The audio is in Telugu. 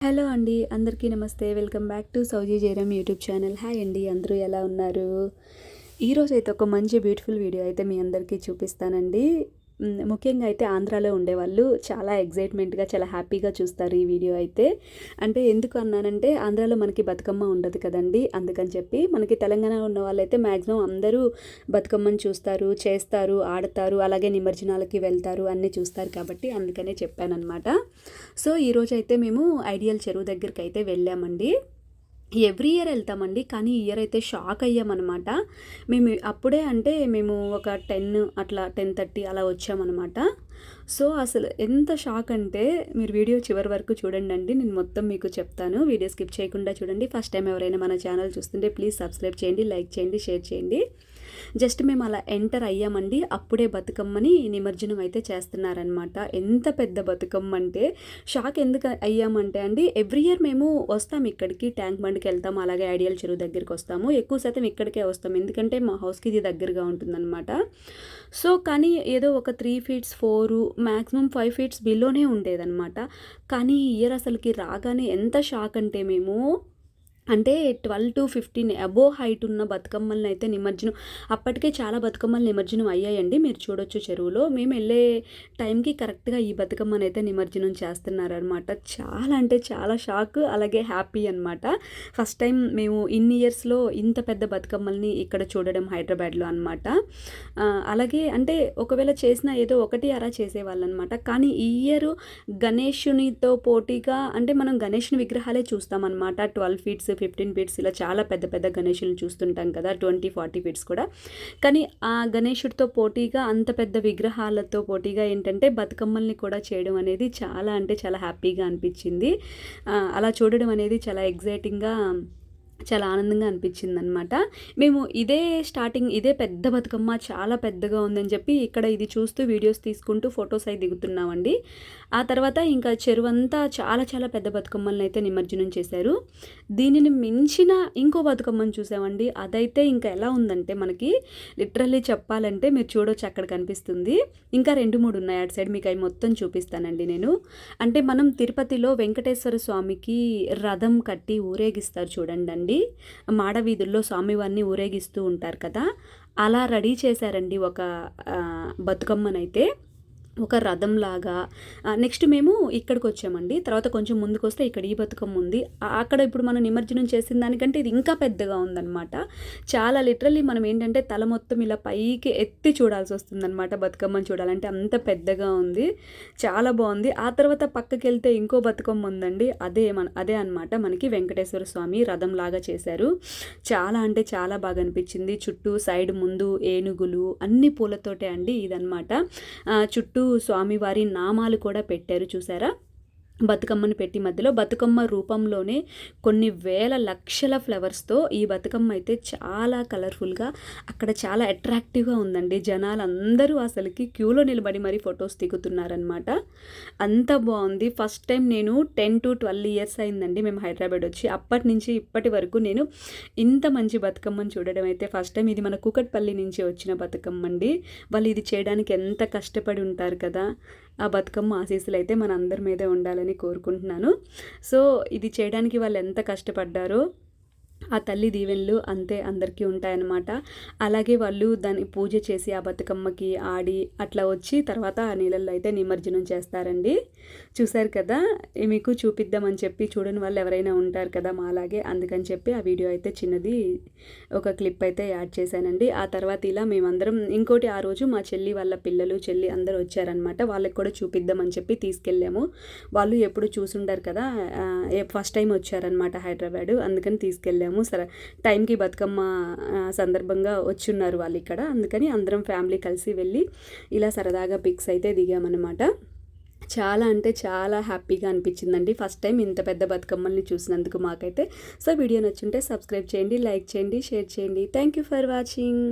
హలో అండి అందరికీ నమస్తే. వెల్కమ్ బ్యాక్ టు సౌజీ జయరామ్ యూట్యూబ్ ఛానల్. హాయ్ అండి అందరూ ఎలా ఉన్నారు? ఈరోజు అయితే ఒక మంచి బ్యూటిఫుల్ వీడియో అయితే మీ అందరికీ చూపిస్తానండి. ముఖ్యంగా అయితే ఆంధ్రాలో ఉండేవాళ్ళు చాలా ఎగ్జైట్మెంట్గా చాలా హ్యాపీగా చూస్తారు ఈ వీడియో అయితే. అంటే ఎందుకు అన్నానంటే ఆంధ్రాలో మనకి బతుకమ్మ ఉండదు కదండి. అందుకని చెప్పి మనకి తెలంగాణ ఉన్న వాళ్ళైతే మ్యాక్సిమం అందరూ బతుకమ్మని చూస్తారు చేస్తారు ఆడతారు అలాగే నిమజ్జనాలకి వెళ్తారు అన్నీ చూస్తారు కాబట్టి అందుకనే చెప్పానమాట సో ఈరోజు అయితే మేము ఐడియల్ చెరువు దగ్గరికి అయితే వెళ్ళామండి. ఎవ్రీ ఇయర్ వెళ్తామండి కానీ ఈ ఇయర్ అయితే షాక్ అయ్యామన్నమాట. మేము అప్పుడే అంటే మేము ఒక టెన్ అట్లా టెన్ థర్టీ అలా వచ్చామన్నమాట. సో అసలు ఎంత షాక్ అంటే మీరు వీడియో చివరి వరకు చూడండి అండి నేను మొత్తం మీకు చెప్తాను. వీడియో స్కిప్ చేయకుండా చూడండి. ఫస్ట్ టైం ఎవరైనా మన ఛానల్ చూస్తుంటే ప్లీజ్ సబ్స్క్రైబ్ చేయండి లైక్ చేయండి షేర్ చేయండి. జస్ట్ మేము అలా ఎంటర్ అయ్యామండి. అప్పుడే బతుకమ్మని నిమజ్జనం అయితే చేస్తున్నారనమాట ఎంత పెద్ద బతుకమ్మ అంటే షాక్ ఎందుకు అయ్యామంటే అండి ఎవ్రీ ఇయర్ మేము వస్తాం ఇక్కడికి ట్యాంక్ బండికి వెళ్తాం అలాగే ఐడియల్ చెరువు దగ్గరికి వస్తాము. ఎక్కువ శాతం ఇక్కడికే వస్తాం ఎందుకంటే మా హౌస్కి ఇది దగ్గరగా ఉంటుందన్నమాట. సో కానీ ఏదో ఒక three feets four maximum five feets బిలోనే ఉండేదన్నమాట. కానీ ఇయర్ అసలుకి రాగానే ఎంత షాక్ అంటే మేము అంటే twelve to fifteen above height ఉన్న బతుకమ్మల్ని అయితే నిమజ్జనం అప్పటికే చాలా బతుకమ్మలు నిమజ్జనం అయ్యాయండి. మీరు చూడొచ్చు చెరువులో. మేము వెళ్ళే టైంకి కరెక్ట్గా ఈ బతుకమ్మని అయితే నిమజ్జనం చేస్తున్నారనమాట చాలా అంటే చాలా షాక్ అలాగే హ్యాపీ అనమాట ఫస్ట్ టైం మేము ఇన్ని ఇయర్స్లో ఇంత పెద్ద బతుకమ్మల్ని ఇక్కడ చూడడం హైదరాబాద్లో అనమాట అలాగే అంటే ఒకవేళ చేసిన ఏదో ఒకటి అరా చేసేవాళ్ళు అనమాట కానీ ఈ ఇయర్ గణేషునితో పోటీగా అంటే మనం గణేషుని విగ్రహాలే చూస్తామన్నమాట. ట్వెల్వ్ ఫీట్స్ ఫిఫ్టీన్ ఫీట్స్ ఇలా చాలా పెద్ద పెద్ద గణేషులను చూస్తుంటాం కదా ట్వంటీ ఫార్టీ ఫీట్స్ కూడా. కానీ ఆ గణేషుడితో పోటీగా అంత పెద్ద విగ్రహాలతో పోటీగా ఏంటంటే బతుకమ్మల్ని కూడా చేయడం అనేది చాలా అంటే చాలా హ్యాపీగా అనిపించింది. అలా చూడడం అనేది చాలా ఎగ్జైటింగ్గా చాలా ఆనందంగా అనిపించింది అనమాట మేము ఇదే స్టార్టింగ్ ఇదే పెద్ద బతుకమ్మ చాలా పెద్దగా ఉందని చెప్పి ఇక్కడ ఇది చూస్తూ వీడియోస్ తీసుకుంటూ ఫొటోస్ అయి దిగుతున్నామండి. ఆ తర్వాత ఇంకా చెరువంతా చాలా చాలా పెద్ద బతుకమ్మలను అయితే నిమజ్జనం చేశారు. దీనిని మించిన ఇంకో బతుకమ్మను చూసామండి. అదైతే ఇంకా ఎలా ఉందంటే మనకి లిటరల్లీ చెప్పాలంటే మీరు చూడొచ్చు అక్కడ కనిపిస్తుంది. ఇంకా రెండు మూడు ఉన్నాయి. అటు సైడ్ మీకు అవి మొత్తం చూపిస్తానండి నేను. అంటే మనం తిరుపతిలో వెంకటేశ్వర స్వామికి రథం కట్టి ఊరేగిస్తారు చూడండి అండి మాడవీధుల్లో స్వామివారిని ఊరేగిస్తూ ఉంటారు కదా. అలా రెడీ చేశారండి ఒక బతుకమ్మనైతే. ఒక రథంలాగా. నెక్స్ట్ మేము ఇక్కడికి వచ్చామండి తర్వాత కొంచెం ముందుకు వస్తే ఇక్కడ ఈ బతుకమ్మ ఉంది. అక్కడ ఇప్పుడు మనం నిమజ్జనం చేసిన దానికంటే ఇది ఇంకా పెద్దగా ఉందన్నమాట. చాలా లిటరల్లీ మనం ఏంటంటే తల మొత్తం ఇలా పైకి ఎత్తి చూడాల్సి వస్తుందన్నమాట బతుకమ్మని చూడాలంటే. అంత పెద్దగా ఉంది. చాలా బాగుంది. ఆ తర్వాత పక్కకి వెళ్తే ఇంకో బతుకమ్మ ఉందండి. అదే మన అదే అనమాట మనకి వెంకటేశ్వర స్వామి రథం లాగా చేశారు. చాలా అంటే చాలా బాగా అనిపించింది. చుట్టూ సైడ్ ముందు ఏనుగులు అన్ని పూలతోటే అండి ఇదనమాట చుట్టూ స్వామివారి నామాలు కూడా పెట్టారు చూసారా? బతుకమ్మను పెట్టి మధ్యలో బతుకమ్మ రూపంలోనే కొన్ని వేల లక్షల ఫ్లవర్స్తో ఈ బతుకమ్మ అయితే చాలా కలర్ఫుల్గా అక్కడ చాలా అట్రాక్టివ్గా ఉందండి. జనాలు అందరూ అసలుకి క్యూలో నిలబడి మరీ ఫొటోస్ దిగుతున్నారనమాట అంత బాగుంది. ఫస్ట్ టైం నేను టెన్ టు ట్వెల్వ్ ఇయర్స్ అయిందండి మేము హైదరాబాద్ వచ్చి. అప్పటి నుంచి ఇప్పటి వరకు నేను ఇంత మంచి బతుకమ్మను చూడడం అయితే ఫస్ట్ టైం. ఇది మన కూకట్పల్లి నుంచి వచ్చిన బతుకమ్మ అండి వాళ్ళు ఇది చేయడానికి ఎంత కష్టపడి ఉంటారు కదా. ఆ బతుకమ్మ ఆశీస్సులు అయితే మన అందరి మీదే ఉండాలని కోరుకుంటున్నాను. సో ఇది చేయడానికి వాళ్ళు ఎంత కష్టపడ్డారో ఆ తల్లి దీవెనలు అంతే అందరికీ ఉంటాయన్నమాట. అలాగే వాళ్ళు దాన్ని పూజ చేసి ఆ బతుకమ్మకి ఆడి అట్లా వచ్చి తర్వాత ఆ నీళ్ళల్లో అయితే నిమజ్జనం చేస్తారండి. చూశారు కదా? మీకు చూపిద్దామని చెప్పి చూడని వాళ్ళు ఎవరైనా ఉంటారు కదా మా అలాగే అందుకని చెప్పి ఆ వీడియో అయితే చిన్నది ఒక క్లిప్ అయితే యాడ్ చేశానండి. ఆ తర్వాత ఇలా మేమందరం ఇంకోటి ఆ రోజు మా చెల్లి వాళ్ళ పిల్లలు చెల్లి అందరూ వచ్చారనమాట వాళ్ళకి కూడా చూపిద్దామని చెప్పి తీసుకెళ్ళాము. వాళ్ళు ఎప్పుడు చూసుండారు కదా? ఫస్ట్ టైం వచ్చారనమాట హైదరాబాదు. అందుకని తీసుకెళ్ళాము. వెళ్ళాము సరే టైంకి బతుకమ్మ సందర్భంగా వచ్చున్నారు వాళ్ళు ఇక్కడ. అందుకని అందరం ఫ్యామిలీ కలిసి వెళ్ళి ఇలా సరదాగా పిక్స్ అయితే దిగామన్నమాట. చాలా అంటే చాలా హ్యాపీగా అనిపించిందండి. ఫస్ట్ టైం ఇంత పెద్ద బతుకమ్మల్ని చూసినందుకు మాకైతే. సో వీడియో నచ్చుంటే సబ్స్క్రైబ్ చేయండి లైక్ చేయండి షేర్ చేయండి. Thank you for watching.